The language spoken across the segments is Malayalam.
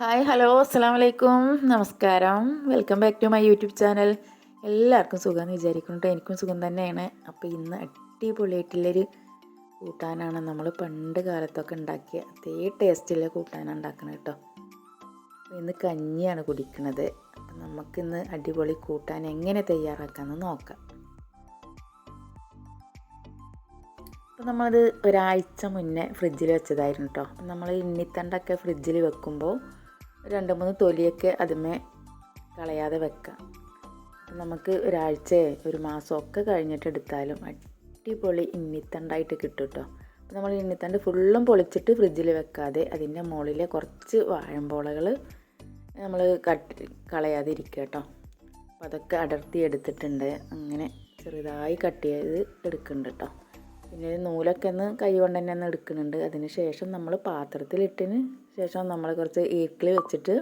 ഹായ് ഹലോ അസ്സാം വലൈക്കും നമസ്കാരം. Welcome back to my YouTube channel. എല്ലാവർക്കും സുഖമെന്ന് വിചാരിക്കുന്നുണ്ട് എനിക്കും സുഖം തന്നെയാണ്. അപ്പോൾ ഇന്ന് അടിപൊളിയായിട്ടുള്ളൊരു കൂട്ടാനാണ് നമ്മൾ പണ്ട് കാലത്തൊക്കെ ഉണ്ടാക്കിയ അതേ ടേസ്റ്റുള്ള കൂട്ടാനാണ് ഉണ്ടാക്കുന്നത് കേട്ടോ ഇന്ന് കഞ്ഞിയാണ് കുടിക്കുന്നത് അപ്പം നമുക്കിന്ന് അടിപൊളി കൂട്ടാൻ എങ്ങനെ തയ്യാറാക്കാമെന്ന് നോക്കാം. അപ്പോൾ നമ്മളത് ഒരാഴ്ച മുന്നേ ഫ്രിഡ്ജിൽ വെച്ചതായിരുന്നു കേട്ടോ നമ്മൾ ഇണ്ണിത്തണ്ടൊക്കെ ഫ്രിഡ്ജിൽ വെക്കുമ്പോൾ രണ്ട് മൂന്ന് തൊലിയൊക്കെ അതിമേ കളയാതെ വെക്കാം. നമുക്ക് ഒരാഴ്ച ഒരു മാസമൊക്കെ കഴിഞ്ഞിട്ട് എടുത്താലും അടിപൊളി ഇണ്ണിത്തണ്ടായിട്ട് കിട്ടും കേട്ടോ അപ്പോൾ നമ്മൾ ഇണ്ണിത്തണ്ട് ഫുള്ളും പൊളിച്ചിട്ട് ഫ്രിഡ്ജിൽ വെക്കാതെ അതിന്റെ മുകളിലെ കുറച്ച് വാഴമ്പോളകൾ നമ്മൾ കട്ട് കളയാതെ ഇരിക്കുക കേട്ടോ. അപ്പോൾ അതൊക്കെ അടർത്തി എടുത്തിട്ടുണ്ട്. അങ്ങനെ ചെറുതായി കട്ട് ചെയ്ത് എടുക്കുന്നുണ്ട് കേട്ടോ. പിന്നെ നൂലൊക്കെ ഒന്ന് കൈ കൊണ്ട് തന്നെ ഒന്ന് എടുക്കുന്നുണ്ട്. അതിന് ശേഷം നമ്മൾ പാത്രത്തിലിട്ടതിന് ശേഷം നമ്മൾ കുറച്ച് ഈക്കിളി വെച്ചിട്ട്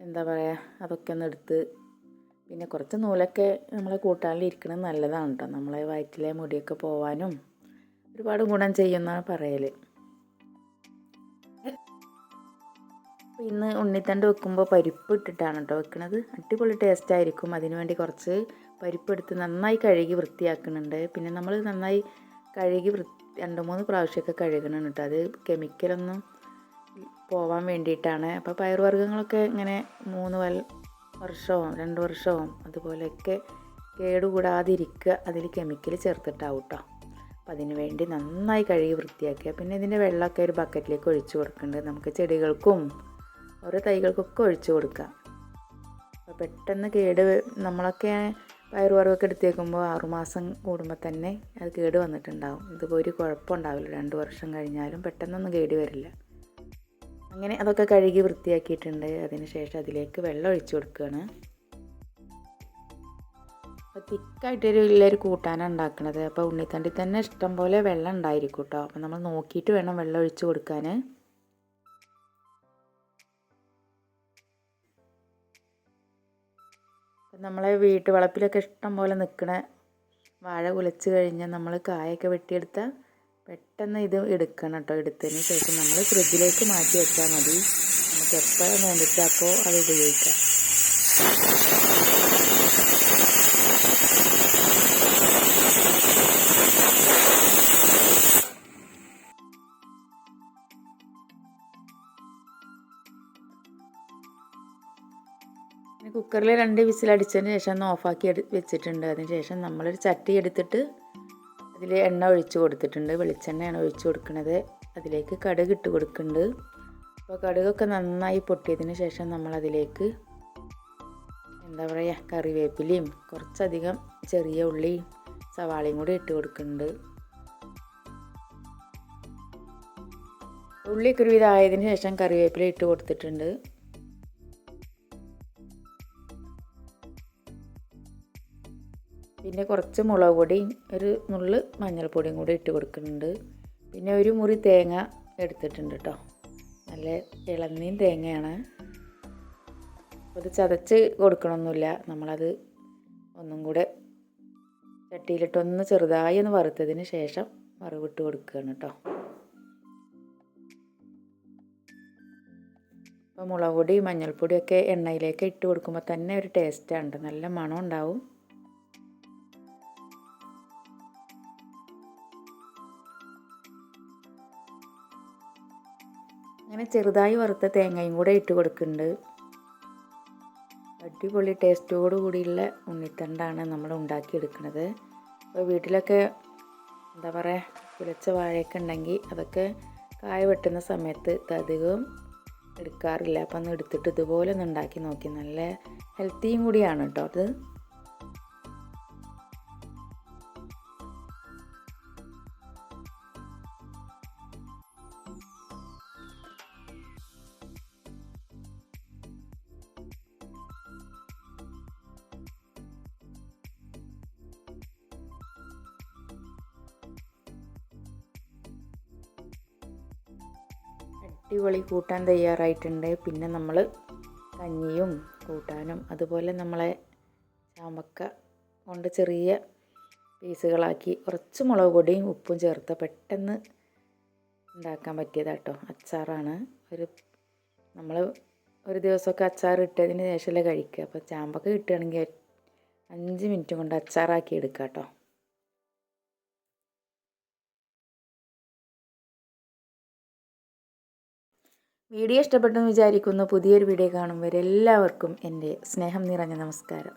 എന്താ പറയുക അതൊക്കെ ഒന്ന് എടുത്ത് പിന്നെ കുറച്ച് നൂലൊക്കെ നമ്മൾ കൂട്ടാനിൽ ഇരിക്കുന്നത് നല്ലതാണ് കേട്ടോ നമ്മളെ വയറ്റിലെ മുടിയൊക്കെ പോവാനും ഒരുപാട് ഗുണം ചെയ്യുമെന്നാണ് പറയൽ ഇന്ന് ഉണ്ണിത്തണ്ട് വെക്കുമ്പോൾ പരിപ്പ് ഇട്ടിട്ടാണ് കേട്ടോ വെക്കുന്നത് അടിപൊളി ടേസ്റ്റ് ആയിരിക്കും. അതിനുവേണ്ടി വേണ്ടി കുറച്ച് പരിപ്പ് എടുത്ത് നന്നായി കഴുകി വൃത്തിയാക്കുന്നുണ്ട്. പിന്നെ നമ്മൾ നന്നായി കഴുകി വൃത്തി രണ്ട് മൂന്ന് പ്രാവശ്യമൊക്കെ കഴുകണം കേട്ടോ അത് കെമിക്കലൊന്നും പോവാൻ വേണ്ടിയിട്ടാണ്. അപ്പോൾ പയറുവർഗങ്ങളൊക്കെ ഇങ്ങനെ മൂന്ന് വൽ വർഷവും രണ്ട് വർഷവും അതുപോലെയൊക്കെ കേടുകൂടാതിരിക്കുക. അതിൽ കെമിക്കൽ ചേർത്തിട്ടാവും കേട്ടോ അപ്പോൾ അതിന് വേണ്ടി നന്നായി കഴുകി വൃത്തിയാക്കുക പിന്നെ ഇതിന്റെ വെള്ളമൊക്കെ ഒരു ബക്കറ്റിലേക്ക് ഒഴിച്ചു കൊടുക്കേണ്ടത് നമുക്ക് ചെടികൾക്കും ഓരോ തൈകൾക്കൊക്കെ ഒഴിച്ചു കൊടുക്കുക അപ്പോൾ പെട്ടെന്ന് കേട് നമ്മളൊക്കെ പയറുവറവൊക്കെ എടുത്തേക്കുമ്പോൾ ആറുമാസം കൂടുമ്പോൾ തന്നെ അത് കേട് വന്നിട്ടുണ്ടാവും. ഇതിപ്പോൾ ഒരു കുഴപ്പമുണ്ടാവില്ല രണ്ട് വർഷം കഴിഞ്ഞാലും പെട്ടെന്നൊന്നും കേടി വരില്ല. അങ്ങനെ അതൊക്കെ കഴുകി വൃത്തിയാക്കിയിട്ടുണ്ട്. അതിനുശേഷം അതിലേക്ക് വെള്ളം ഒഴിച്ചു കൊടുക്കുകയാണ്. അപ്പോൾ തിക്കായിട്ടൊരു വലിയൊരു കൂട്ടാനാണ് ഉണ്ടാക്കുന്നത് അപ്പോൾ ഉണ്ണിത്തണ്ടി തന്നെ ഇഷ്ടം പോലെ വെള്ളം ഉണ്ടായിരിക്കും കേട്ടോ അപ്പോൾ നമ്മൾ നോക്കിയിട്ട് വേണം വെള്ളം ഒഴിച്ചു കൊടുക്കാൻ. നമ്മളെ വീട്ടുവളപ്പിലൊക്കെ ഇഷ്ടം പോലെ നിൽക്കണ വാഴ കുലച്ച് കഴിഞ്ഞാൽ നമ്മൾ കായൊക്കെ വെട്ടിയെടുത്താൽ പെട്ടെന്ന് ഇത് എടുക്കണം കേട്ടോ എടുത്തതിന് ശേഷം നമ്മൾ ഫ്രിഡ്ജിലേക്ക് മാറ്റി വെച്ചാൽ മതി. നമുക്ക് എപ്പോഴും വേണ്ടിയിട്ടാക്കോ അത് ഉപയോഗിക്കാം. കുക്കറിൽ രണ്ട് വിസിലടിച്ചതിന് ശേഷം ഒന്ന് ഓഫാക്കി വെച്ചിട്ടുണ്ട്. അതിന് ശേഷം നമ്മളൊരു ചട്ടി എടുത്തിട്ട് അതിൽ എണ്ണ ഒഴിച്ച് കൊടുത്തിട്ടുണ്ട്. വെളിച്ചെണ്ണയാണ് ഒഴിച്ച് കൊടുക്കുന്നത് അതിലേക്ക് കടുക് ഇട്ട് കൊടുക്കുന്നുണ്ട്. അപ്പോൾ കടുകൊക്കെ നന്നായി പൊട്ടിയതിന് ശേഷം നമ്മളതിലേക്ക് എന്താ പറയുക കറിവേപ്പിലയും കുറച്ചധികം ചെറിയ ഉള്ളി സവാളയും കൂടി ഇട്ട് കൊടുക്കുന്നുണ്ട്. ഉള്ളി ഒരു വിധമായതിന് ശേഷം കറിവേപ്പില ഇട്ട് കൊടുത്തിട്ടുണ്ട്. പിന്നെ കുറച്ച് മുളക് പൊടിയും ഒരു നുള്ള് മഞ്ഞൾപ്പൊടിയും കൂടി ഇട്ട് കൊടുക്കുന്നുണ്ട്. പിന്നെ ഒരു മുറി തേങ്ങ എടുത്തിട്ടുണ്ട് കേട്ടോ നല്ല ഇളന്നീൻ തേങ്ങയാണ്. അത് ചതച്ച് കൊടുക്കണമൊന്നുമില്ല നമ്മളത് ഒന്നും കൂടെ ചട്ടിയിലിട്ടൊന്ന് ചെറുതായി ഒന്ന് വറുത്തതിന് ശേഷം വറവിട്ട് കൊടുക്കുകയാണ് കേട്ടോ അപ്പോൾ മുളക് പൊടി മഞ്ഞൾപ്പൊടിയൊക്കെ എണ്ണയിലേക്ക് ഇട്ട് കൊടുക്കുമ്പോൾ തന്നെ ഒരു ടേസ്റ്റാണ് നല്ല മണം ഉണ്ടാവും അങ്ങനെ ചെറുതായി വറുത്ത തേങ്ങയും കൂടെ ഇട്ട് കൊടുക്കുന്നുണ്ട്. അടിപൊളി ടേസ്റ്റോട് കൂടിയുള്ള ഉണ്ണിത്തണ്ടാണ് നമ്മൾ ഉണ്ടാക്കിയെടുക്കുന്നത് അപ്പോൾ വീട്ടിലൊക്കെ എന്താ പറയുക കുലച്ച വാഴയൊക്കെ ഉണ്ടെങ്കിൽ അതൊക്കെ കായ വെട്ടുന്ന സമയത്ത് അധികവും എടുക്കാറില്ല. അപ്പം ഒന്ന് എടുത്തിട്ട് ഇതുപോലെ ഒന്ന് ഉണ്ടാക്കി നോക്കി. നല്ല ഹെൽത്തിയും കൂടിയാണ് കേട്ടോ അത്. അടിപൊളി കൂട്ടാൻ തയ്യാറായിട്ടുണ്ട്. പിന്നെ നമ്മൾ കഞ്ഞിയും കൂട്ടാനും അതുപോലെ നമ്മളെ ചാമ്പക്ക കൊണ്ട് ചെറിയ പീസുകളാക്കി കുറച്ച് മുളക് പൊടിയും ഉപ്പും ചേർത്ത് പെട്ടെന്ന് ഉണ്ടാക്കാൻ പറ്റിയതാട്ടോ. അച്ചാറാണ്. ഒരു നമ്മൾ ഒരു ദിവസമൊക്കെ അച്ചാർ ഇട്ടതിന് ശേഷമല്ലേ കഴിക്കുക. അപ്പോൾ ചാമ്പക്ക കിട്ടുകയാണെങ്കിൽ അഞ്ച് മിനിറ്റ് കൊണ്ട് അച്ചാറാക്കി എടുക്കാം കേട്ടോ വീഡിയോ ഇഷ്ടപ്പെട്ടെന്ന് വിചാരിക്കുന്നു. പുതിയൊരു വീഡിയോ കാണും. വരെ എല്ലാവർക്കും എന്റെ സ്നേഹം നിറഞ്ഞ നമസ്കാരം.